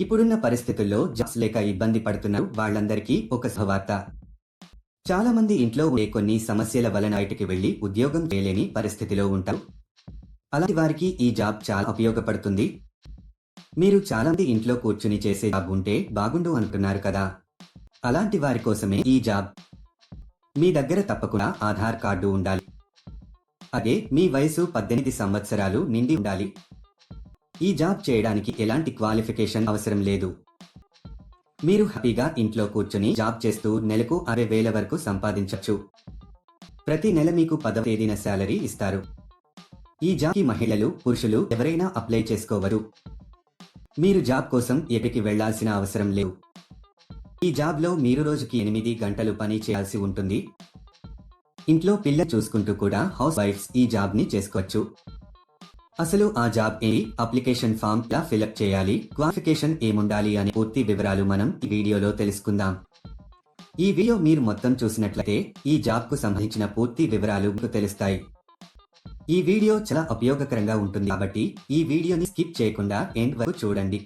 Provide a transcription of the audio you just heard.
ఇప్పుడున్న పరిస్థితుల్లో జాబ్స్ లేక ఇబ్బంది పడుతున్నారు వాళ్ళందరికీ ఒక శుభవార్త. చాలా మంది ఇంట్లో ఉండే కొన్ని సమస్యల వలన బయటికి వెళ్ళి ఉద్యోగం చేయలేని పరిస్థితిలో ఉంటారు. అలాంటి వారికి ఈ జాబ్ చాలా ఉపయోగపడుతుంది. మీరు చాలా మంది ఇంట్లో కూర్చుని చేసే జాబ్ ఉంటే బాగుండు అంటున్నారు కదా. అలాంటి వారి కోసమే ఈ జాబ్. మీ దగ్గర తప్పకుండా ఆధార్ కార్డు ఉండాలి. అదే మీ వయసు పద్దెనిమిది సంవత్సరాలు నిండి ఉండాలి. ఈ జాబ్ చేయడానికి ఎలాంటి క్వాలిఫికేషన్ అవసరం లేదు. మీరు హ్యాపీగా ఇంట్లో కూర్చుని జాబ్ చేస్తూ నెలకు అరవై వేల వరకు సంపాదించవచ్చు. ప్రతి నెల మీకు పదవ తేదీన శాలరీ ఇస్తారు. ఈ జాబ్కి మహిళలు పురుషులు ఎవరైనా అప్లై చేసుకోవరు. మీరు జాబ్ కోసం ఎక్కడికి వెళ్ళాల్సిన అవసరం లేదు ఈ జాబ్లో మీరు రోజుకి ఎనిమిది గంటలు పని చేయాల్సి ఉంటుంది. ఇంట్లో పిల్ల చూసుకుంటూ కూడా హౌస్ వైఫ్స్ ఈ జాబ్ని చేసుకోవచ్చు. అసలు ఆ జాబ్ ఏ అప్లికేషన్ ఫామ్ ఎలా ఫిలప్ చేయాలి? క్వాలిఫికేషన్ ఏముండాలి అనే పూర్తి వివరాలు మనం ఈ వీడియోలో తెలుసుకుందాం. ఈ వీడియో మీరు మొత్తం చూసినట్లయితే ఈ జాబ్కు సంబంధించిన పూర్తి వివరాలు మీకు తెలుస్తాయి. ఈ వీడియో చాలా ఉపయోగకరంగా ఉంటుంది కాబట్టి ఈ వీడియోని స్కిప్ చేయకుండా ఎండ్ వరకు చూడండి.